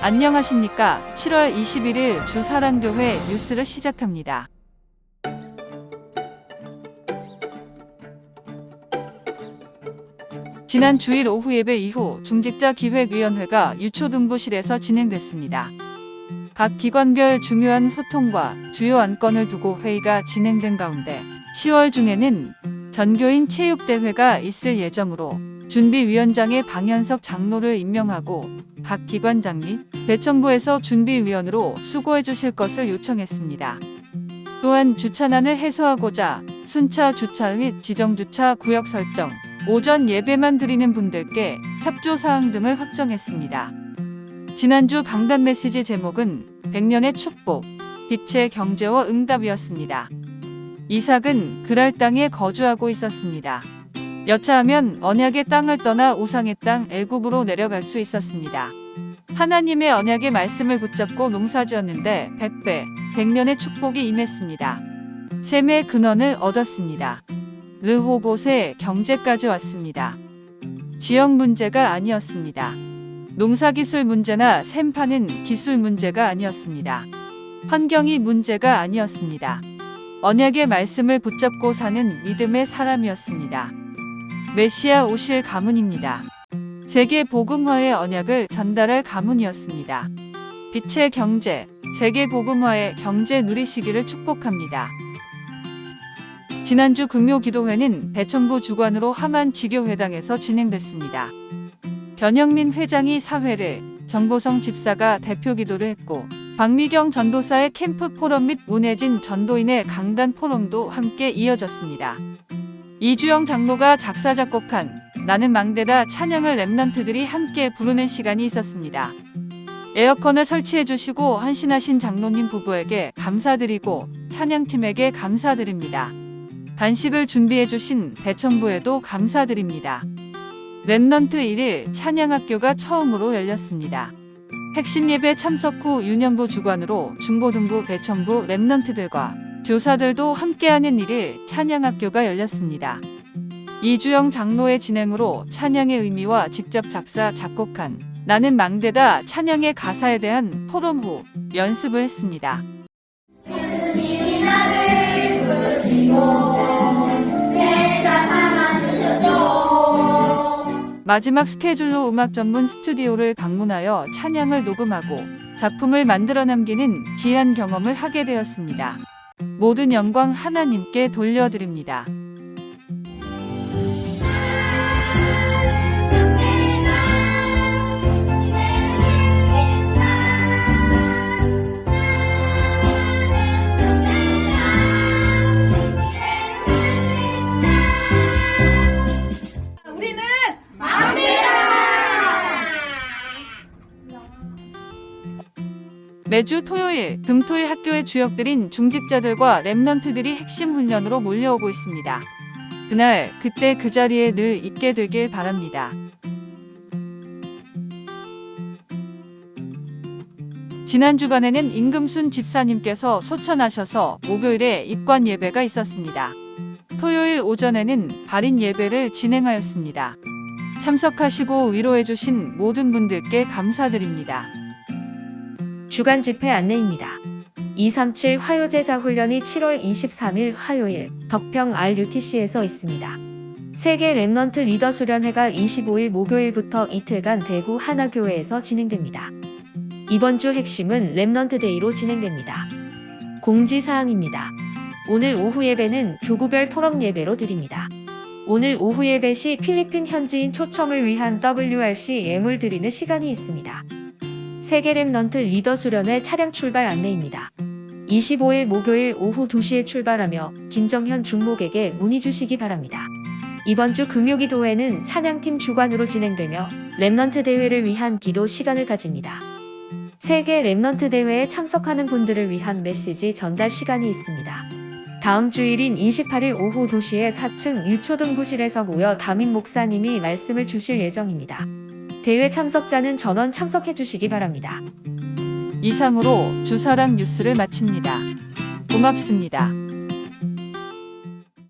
안녕하십니까. 7월 21일 주사랑교회 뉴스를 시작합니다. 지난 주일 오후 예배 이후 중직자 기획위원회가 유초등부실에서 진행됐습니다. 각 기관별 중요한 소통과 주요 안건을 두고 회의가 진행된 가운데 10월 중에는 전교인 체육대회가 있을 예정으로 준비위원장의 방현석 장로를 임명하고 각 기관장 및 배청부에서 준비위원으로 수고해 주실 것을 요청했습니다. 또한 주차난을 해소하고자 순차 주차 및 지정 주차 구역 설정, 오전 예배만 드리는 분들께 협조 사항 등을 확정했습니다. 지난주 강단 메시지 제목은 100년의 축복, 빛의 경제와 응답이었습니다. 이삭은 그랄 땅에 거주하고 있었습니다. 여차하면 언약의 땅을 떠나 우상의 땅 애굽으로 내려갈 수 있었습니다. 하나님의 언약의 말씀을 붙잡고 농사지었는데 100배, 100년의 축복이 임했습니다. 셈의 근원을 얻었습니다. 르호봇의 경제까지 왔습니다. 지역 문제가 아니었습니다. 농사기술 문제나 샘파는 기술 문제가 아니었습니다. 환경이 문제가 아니었습니다. 언약의 말씀을 붙잡고 사는 믿음의 사람이었습니다. 메시아 오실 가문입니다. 세계 복음화의 언약을 전달할 가문이었습니다. 빛의 경제, 세계 복음화의 경제 누리시기를 축복합니다. 지난주 금요 기도회는 대천부 주관으로 하만 지교회당에서 진행됐습니다. 변영민 회장이 사회를, 정보성 집사가 대표 기도를 했고 박미경 전도사의 캠프 포럼 및 문혜진 전도인의 강단 포럼도 함께 이어졌습니다. 이주영 장로가 작사 작곡한 나는 망대다 찬양을 랩런트들이 함께 부르는 시간이 있었습니다. 에어컨을 설치해 주시고 헌신하신 장로님 부부에게 감사드리고 찬양팀에게 감사드립니다. 간식을 준비해 주신 대천부에도 감사드립니다. 랩넌트 1일 찬양학교가 처음으로 열렸습니다. 핵심 예배 참석 후 유년부 주관으로 중고등부 배천부 랩넌트들과 교사들도 함께하는 1일 찬양학교가 열렸습니다. 이주영 장로의 진행으로 찬양의 의미와 직접 작사, 작곡한 나는 망대다 찬양의 가사에 대한 포럼 후 연습을 했습니다. 마지막 스케줄로 음악 전문 스튜디오를 방문하여 찬양을 녹음하고 작품을 만들어 남기는 귀한 경험을 하게 되었습니다. 모든 영광 하나님께 돌려드립니다. 매주 토요일, 금토일 학교의 주역들인 중직자들과 랩넌트들이 핵심 훈련으로 몰려오고 있습니다. 그날, 그때 그 자리에 늘 있게 되길 바랍니다. 지난 주간에는 임금순 집사님께서 소천하셔서 목요일에 입관 예배가 있었습니다. 토요일 오전에는 발인 예배를 진행하였습니다. 참석하시고 위로해주신 모든 분들께 감사드립니다. 주간 집회 안내입니다. 237 화요제자 훈련이 7월 23일 화요일 덕평 RUTC에서 있습니다. 세계 랩넌트 리더 수련회가 25일 목요일부터 이틀간 대구 하나교회에서 진행됩니다. 이번 주 핵심은 랩넌트 데이로 진행됩니다. 공지사항입니다. 오늘 오후 예배는 교구별 포럼 예배로 드립니다. 오늘 오후 예배 시 필리핀 현지인 초청을 위한 WRC 예물 드리는 시간이 있습니다. 세계 랩넌트 리더 수련회 차량 출발 안내입니다. 25일 목요일 오후 2시에 출발하며 김정현 중목에게 문의 주시기 바랍니다. 이번 주 금요기도회는 찬양팀 주관으로 진행되며 랩넌트 대회를 위한 기도 시간을 가집니다. 세계 랩넌트 대회에 참석하는 분들을 위한 메시지 전달 시간이 있습니다. 다음 주일인 28일 오후 2시에 4층 유초등 부실에서 모여 담임 목사님이 말씀을 주실 예정입니다. 대회 참석자는 전원 참석해 주시기 바랍니다. 이상으로 주사랑 뉴스를 마칩니다. 고맙습니다.